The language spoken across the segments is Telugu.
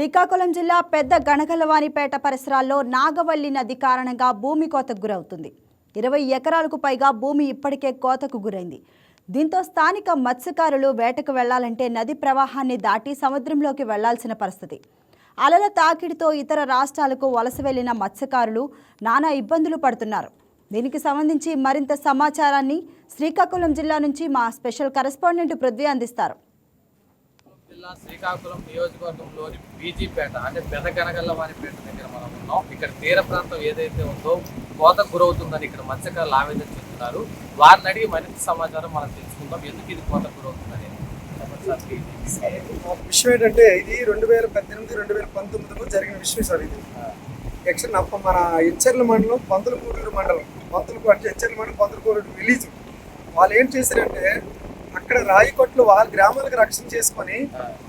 శ్రీకాకుళం జిల్లా పెద్ద గణగలవానిపేట పరిసరాల్లో నాగవల్లి నది కారణంగా భూమి కోతకు గురవుతుంది. ఇరవై ఎకరాలకు పైగా భూమి ఇప్పటికే కోతకు గురైంది. దీంతో స్థానిక మత్స్యకారులు వేటకు వెళ్ళాలంటే నది ప్రవాహాన్ని దాటి సముద్రంలోకి వెళ్ళాల్సిన పరిస్థితి. అలల తాకిడితో ఇతర రాష్ట్రాలకు వలస వెళ్ళిన మత్స్యకారులు నానా ఇబ్బందులు పడుతున్నారు. దీనికి సంబంధించి మరింత సమాచారాన్ని శ్రీకాకుళం జిల్లా నుంచి మా స్పెషల్ కరెస్పాండెంట్ పృథ్వీ అందిస్తారు. జిల్లా శ్రీకాకుళం నియోజకవర్గంలోని బీజీపేట అంటే పెదగనగల్లవారిపేట దగ్గర మనం ఉన్నాం. ఇక్కడ తీర ప్రాంతం ఏదైతే ఉందో కోతకు గురవుతుందని ఇక్కడ మత్స్యకారులు ఆవేదన చెందుతున్నారు. వారిని అడిగి మరింత సమాచారం మనం తెలుసుకుందాం. ఎందుకు ఇది కోతకు గురవుతుందని. విషయం ఏంటంటే ఇది రెండు వేల పద్దెనిమిది రెండు వేల పంతొమ్మిదిలో జరిగిన విషయం సార్ ఇది. యాక్చువల్ నప్ప మన ఎచ్చర్ల మండలం పంతులకూరు మండలం. పంతులకు అంటే ఎచ్చర్ల మండలం పంతులకూరు విలేజ్. వాళ్ళు ఏం చేశారంటే అక్కడ రాయి కొట్లు వాళ్ళ గ్రామాలకు రక్షణ చేసుకొని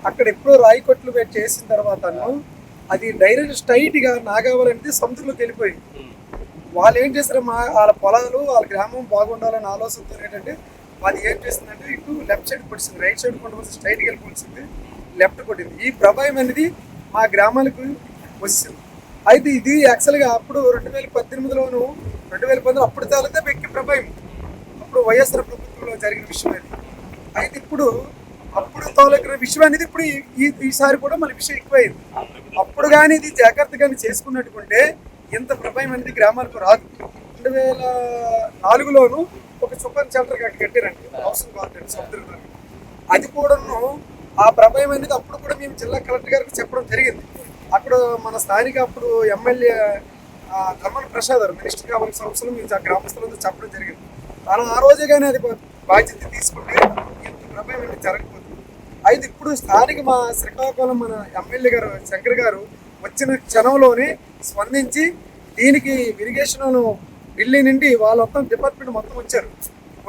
అక్కడ ఎప్పుడో రాయి కొట్లు చేసిన తర్వాత అది డైరెక్ట్ స్ట్రైట్గా నాగావళి అనేది సముద్రంలోకి వెళ్ళిపోయింది వాళ్ళు ఏం చేస్తారు మా వాళ్ళ పొలాలు వాళ్ళ గ్రామం బాగుండాలనే ఆలోచనతో ఏంటంటే అది ఏం చేసిందంటే ఇటు లెఫ్ట్ సైడ్ కొట్టింది. రైట్ సైడ్ కొండవలసి స్ట్రైట్కి వెళ్ళిపోతుంది లెఫ్ట్ కొట్టింది. ఈ ప్రభావం అనేది మా గ్రామాలకు వచ్చింది అయితే ఇది యాక్చువల్గా అప్పుడు రెండు వేల పద్దెనిమిదిలోను రెండు వేల పంతొమ్మిది అప్పుడు తాలూకా వ్యక్తి ప్రభావం. అప్పుడు వైఎస్ఆర్ ప్రభుత్వంలో జరిగిన విషయం అది. అయితే ఇప్పుడు అప్పుడు తోలగిన విషయం అనేది ఇప్పుడు ఈ- ఈసారి కూడా మన విషయం ఎక్కువైంది. అప్పుడు కానీ ఇది జాగ్రత్తగా చేసుకున్నట్టుకుంటే ఇంత ప్రభయం అనేది గ్రామాలకు రాదు. రెండు వేల నాలుగులోను ఒక సూపర్ షెల్టర్ కట్టారండి. హౌసింగ్ గార్డెన్ సముద్రం అది కూడాను ఆ ప్రభయం అనేది అప్పుడు కూడా మేము జిల్లా కలెక్టర్ గారికి చెప్పడం జరిగింది. అక్కడ మన స్థానిక అప్పుడు ఎమ్మెల్యే ధర్మన ప్రసాద్ గారు మినిస్టర్ కావాల్సిన అవసరం మేము ఆ గ్రామస్తులంతా చెప్పడం జరిగింది. తను ఆ రోజే కానీ అది బాధ్యత తీసుకుంటే ఇంత ప్రభావం అనేది జరగకపోతుంది. అయితే ఇప్పుడు స్థానిక మా శ్రీకాకుళం మన ఎమ్మెల్యే గారు శంకర్ గారు వచ్చిన క్షణంలోనే స్పందించి దీనికి ఇరిగేషన్ ఢిల్లీ నుండి వాళ్ళ మొత్తం డిపార్ట్మెంట్ మొత్తం వచ్చారు.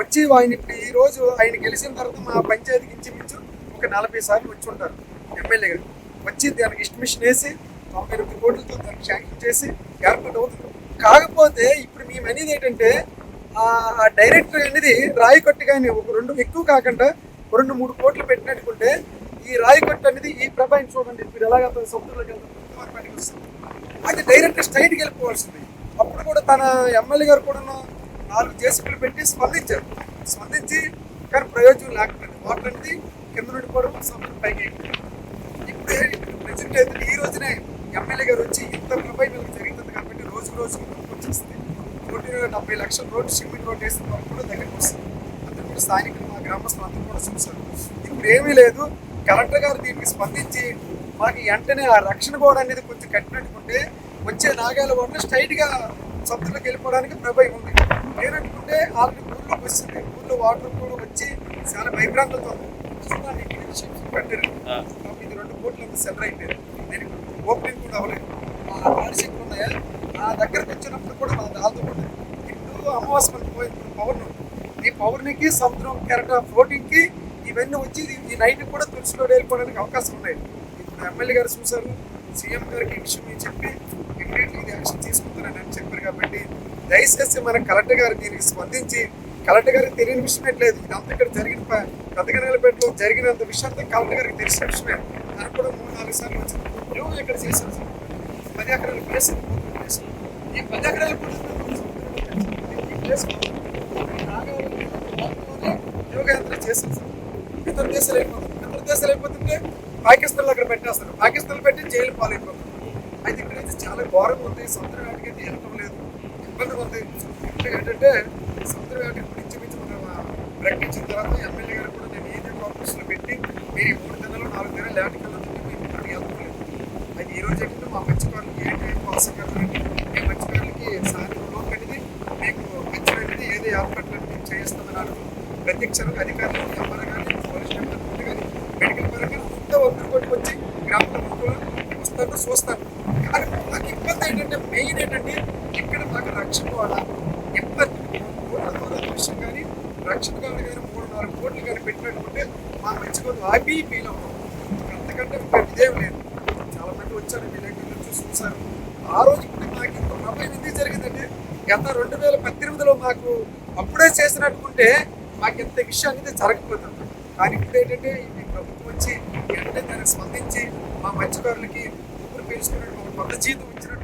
వచ్చి ఆయన ఇప్పుడు ఈ రోజు ఆయన గెలిచిన తర్వాత మా పంచాయతీకి ఇంచుమించు ఒక నలభై సార్లు వచ్చి ఉంటారు ఎమ్మెల్యే గారు. వచ్చి దానికి ఇస్టిమేషన్ వేసి తొంభై ఎనిమిది కోట్లతో దానికి శాంక్షన్ చేసి ఏర్పాటు అవుతుంది. కాకపోతే ఇప్పుడు మేము అనేది ఏంటంటే ఆ డైరెక్టర్ అనేది రాయి కొట్టి కానీ ఒక రెండు ఎక్కువ కాకుండా రెండు మూడు కోట్లు పెట్టినట్టుకుంటే ఈ రాయి కొట్టు అనేది ఈ ప్రభావం చూడండి. ఇప్పుడు ఎలాగ సముద్రంలోకి వెళ్తాం వస్తుంది. అది డైరెక్ట్ స్ట్రైట్కి వెళ్ళిపోవాల్సింది. అప్పుడు కూడా తన ఎమ్మెల్యే గారు కూడా నాలుగు జేసీపీలు పెట్టి స్పందించారు. స్పందించి కానీ ప్రయోజనం లేకపోయింది. వాటర్ అనేది కింద నుండి కూడా సముద్రం పైకి ఇప్పుడు ప్రజెంట్ అయితే ఈ రోజునే ఎమ్మెల్యే గారు వచ్చి ఇంత ప్రభావం జరిగింది కాబట్టి రోజు రోజు వచ్చేస్తుంది కోటి డెబ్బై లక్షల రోడ్డు సిమెంట్ రోడ్ వేసిన వరకు కూడా దగ్గరికి వస్తుంది అందరూ కూడా స్థానికులు మా గ్రామస్తులు అందరూ కూడా చూశారు ఇప్పుడు ఏమీ లేదు. కలెక్టర్ గారు దీనికి స్పందించి మాకు వెంటనే ఆ రక్షణ గోడ అనేది కొంచెం కట్టినట్టుకుంటే వచ్చే నాగాల వాటర్ స్ట్రైట్గా సముద్రంలోకి వెళ్ళిపోవడానికి ప్రభావం ఉంది. లేనట్టుకుంటే ఆల్రెడీ ఊళ్ళోకి వస్తుంది. ఊళ్ళో వాటర్ కూడా వచ్చి చాలా భయభ్రాంతులతో షిప్స్ కట్టారు ఇది రెండు కోట్లు అంత సెంటర్ అయిపోయారు. నేను ఓపెనింగ్ కూడా అవ్వలేదు. ఆ ఉన్నాయా? నా దగ్గరకు వచ్చినప్పుడు కూడా నా ఇప్పుడు అమావాస్య మనకి పోయింది ఈ పౌర్ణికి సముద్రం కెరట ఫ్లోటింగ్కి ఇవన్నీ వచ్చి ఈ నైట్ కూడా తులసిలో వెళ్ళిపోవడానికి అవకాశం ఉన్నాయి. ఇప్పుడు ఎమ్మెల్యే గారు చూశారు సీఎం గారికి విషయం మీరు చెప్పి ఇమీడియట్లీ ఇది యాక్షన్ తీసుకుంటారని అని చెప్పారు కాబట్టి దయచేసి మన కలెక్టర్ గారు దీనికి స్పందించి కలెక్టర్ గారికి తెలియని విషయం లేదు. ఇదంతా ఇక్కడ జరిగిన ప- జరిగినంత విషయంతో కలెక్టర్ గారికి తెలిసిన విషయమే. దానికి కూడా మూడు నాలుగు సార్లు వచ్చింది ఇక్కడ చేసిన పది ఎకరాల ప్లేస్ ఈ పది ఎకరాల కూడా ఈ యోగయాత్ర చేశాను సార్ ఇతర దేశాలు అయిపోతుంది ఇతర దేశాలు అయిపోతుంటే పాకిస్తాన్లో అక్కడ పెట్టేస్తారు పాకిస్తాన్లో పెట్టి జైలు పాలైపోతుంది అయితే ఇక్కడ నుంచి చాలా ఘోరంగా ఉంది సముద్ర వేటకి అయితే వెళ్ళటం లేదు ఇబ్బంది ఉంది ఇక్కడ ఏంటంటే సముద్ర వేట గురించి మించి మనం ప్రకటించిన తర్వాత ఎమ్మెల్యే గారు కూడా నేను ఏదో కార్పొరేషన్లో పెట్టి మీరు మూడు దినాలు నాలుగు దినాలు లేటకి వెళ్ళొద్దంటే మేము ఇక్కడికి వెళ్తాం అయితే ఈ రోజు ఏంటంటే మా మత్స్యకారులకి ఏ టైం అవసరం కదండి మీ మత్స్యకారులకి సాయంత్రం లోపు అనేది మీకు మత్స్యం అనేది ఏది ఏర్పడలేదు మేము చేయిస్తామని అడుగు ప్రత్యక్ష అధికారులు ఎంఆర్ కానీ పోలీస్ డిపార్ట్మెంట్ కానీ మెడికల్ పరంగా అంతా ఒక్కరి కొట్టుకు వచ్చి గ్రామంలో ముక్కలు వస్తారు చూస్తాను కానీ నాకు ఇబ్బంది ఏంటంటే మెయిన్ ఏంటంటే ఇక్కడ మాకు రక్షణ కూడా ఇబ్బంది కోట్ల దూరం విషయం కానీ రక్షణ కానీ కానీ మూడు నాలుగు కోట్లు కానీ పెట్టినట్టుకుంటే మా మంచిగా హ్యాపీ ఫీల్ అవుతాం అంతకంటే ఇంకా ఇదేం లేదు. చాలా మంది వచ్చారు విలేకరులు చూసి చూసారు ఆ రోజు నాకు ఇంత ప్రభావం ఎందుకు జరిగిందంటే గత రెండు వేల పద్దెనిమిదిలో మాకు అప్పుడే చేసినట్టుకుంటే మాకు ఇంత విషయం అనేది జరగకపోతుంది. కానీ ఇప్పుడు ఏంటంటే ఈ ప్రభుత్వం వచ్చి వెంటనే దానికి స్పందించి మా మత్స్యకారులకి ఊపిరి పీల్చుకున్నట్టు ఒక కొత్త జీతం ఇచ్చినట్టు